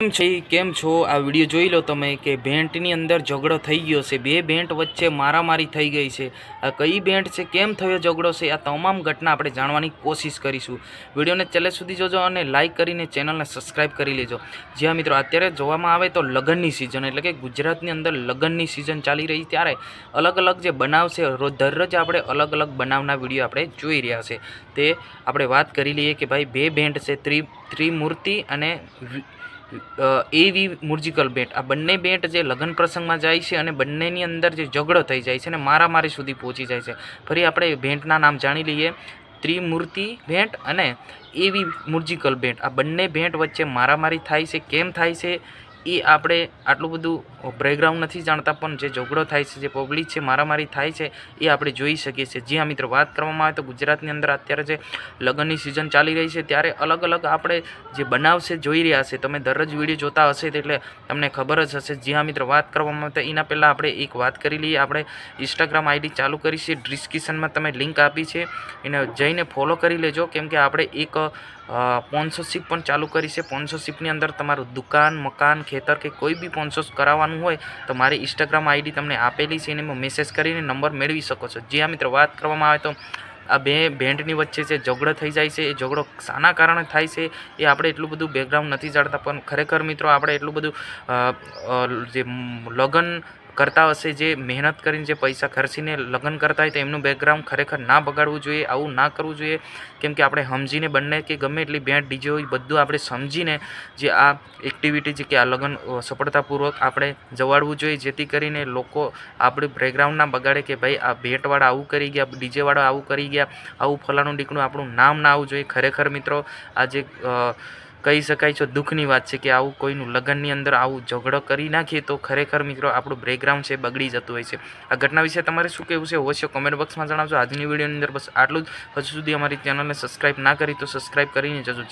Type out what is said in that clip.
કેમ છે કેમ છો? આ વીડિયો જોઈ લો તમે કે ભેંટની અંદર ઝઘડો થઈ ગયો છે. બે ભેંટ વચ્ચે મારામારી થઈ ગઈ છે. આ કઈ ભેંટ છે? કેમ થયો ઝઘડો છે? આ તમામ ઘટના આપણે જાણવાની કોશિશ કરીશું. વિડીયોને છેલ્લે સુધી જોજો અને લાઇક કરીને ચેનલને સબસ્ક્રાઇબ કરી લેજો. જ્યાં મિત્રો અત્યારે જોવામાં આવે તો લગ્નની સિઝન એટલે કે ગુજરાતની અંદર લગ્નની સિઝન ચાલી રહી ત્યારે અલગ અલગ જે બનાવ છે, રોજ દરરોજ આપણે અલગ અલગ બનાવના વીડિયો આપણે જોઈ રહ્યા છે. તે આપણે વાત કરી લઈએ કે ભાઈ બે ભેંટ છે ત્રિ ત્રિમૂર્તિ અને એવી મુર્જિકલ બેટ. આ બંને બેટ જે લગ્ન પ્રસંગમાં જાય છે અને બંનેની અંદર જે ઝઘડો થઈ જાય છે અને મારામારી સુધી પહોંચી જાય છે. ફરી આપણે ભેંટના નામ જાણી લઈએ. ત્રિમૂર્તિ ભેંટ અને એવી મુર્જિકલ ભેટ આ બંને ભેંટ વચ્ચે મારામારી થાય છે. કેમ થાય છે? એ આપણે આટલું બધું બ્રેકગ્રાઉન્ડ નથી જાણતા, પણ જે ઝઘડો થાય છે, જે પબ્લિક છે, મારામારી થાય છે એ આપણે જોઈ શકીએ છીએ. જી હા, મિત્રો, વાત કરવામાં આવે તો ગુજરાતની અંદર અત્યારે જે લગ્નની સિઝન ચાલી રહી છે, ત્યારે અલગ અલગ આપણે જે બનાવ છે, જોઈ રહ્યા છે. તમે દરરોજ વીડિયો જોતા હશે એટલે તમને ખબર જ હશે. જી હા, મિત્રો, વાત કરવામાં આવે તો એના પહેલાં આપણે એક વાત કરી લઈએ. આપણે ઇન્સ્ટાગ્રામ આઈડી ચાલુ કરી છે. ડિસ્ક્રિપ્શનમાં તમે લિંક આપી છે. એને જઈને ફોલો કરી લેજો. કેમ કે આપણે એક સ્પોન્સરશિપ પણ ચાલુ કરી છે. સ્પોન્સરશિપની અંદર તમારું દુકાન, મકાન, ખેતર કે કોઈ બી સ્પોન્સર કરાવવાનું હોય તો મારી ઇન્સ્ટાગ્રામ આઈડી તમને આપેલી છે. એને મેસેજ કરીને નંબર મેળવી શકો છો. જે આ મિત્રો, વાત કરવામાં આવે તો આ બે ભેંટની વચ્ચે જે ઝઘડો થઈ જાય છે, એ ઝઘડો શાના કારણે થાય છે, એ આપણે એટલું બધું બેકગ્રાઉન્ડ નથી જાણતા. પણ ખરેખર મિત્રો, આપણે એટલું બધું જે લગ્ન કરતા હશે જે મહેનત કરીને જે પૈસા ખર્ચીને લગ્ન કરતા હોય તો એમનું બેકગ્રાઉન્ડ ખરેખર ના બગાડવું જોઈએ, આવું ના કરવું જોઈએ. કેમ કે આપણે સમજીને બંને કે ગમે એટલી બેટ ડીજે હોય, બધું આપણે સમજીને જે આ એક્ટિવિટી છે કે આ લગ્ન સફળતાપૂર્વક આપણે જવાડવું જોઈએ, જેથી કરીને લોકો આપણે બેકગ્રાઉન્ડ ના બગાડે કે ભાઈ આ ભેટવાળા આવું કરી ગયા, ડીજેવાળા આવું કરી ગયા, આવું ફલાણું ડીકણું આપણું નામ ના આવવું જોઈએ. ખરેખર મિત્રો, આ જે કહી શકાય છો, દુઃખની વાત છે કે આવું કોઈનું લગ્નની અંદર આવું ઝઘડો કરી નાખીએ તો ખરેખર મિત્રો આપણું બ્રેકગ્રાઉન્ડ છે બગડી જતું હોય છે. આ ઘટના વિશે તમારે શું કહેવું છે, અવશ્ય કોમેન્ટ બોક્સમાં જણાવજો. આજની વિડીયોની અંદર બસ આટલું જ. હજુ સુધી અમારી ચેનલને સબસ્ક્રાઇબ ના કરી તો સબસ્ક્રાઇબ કરીને જજો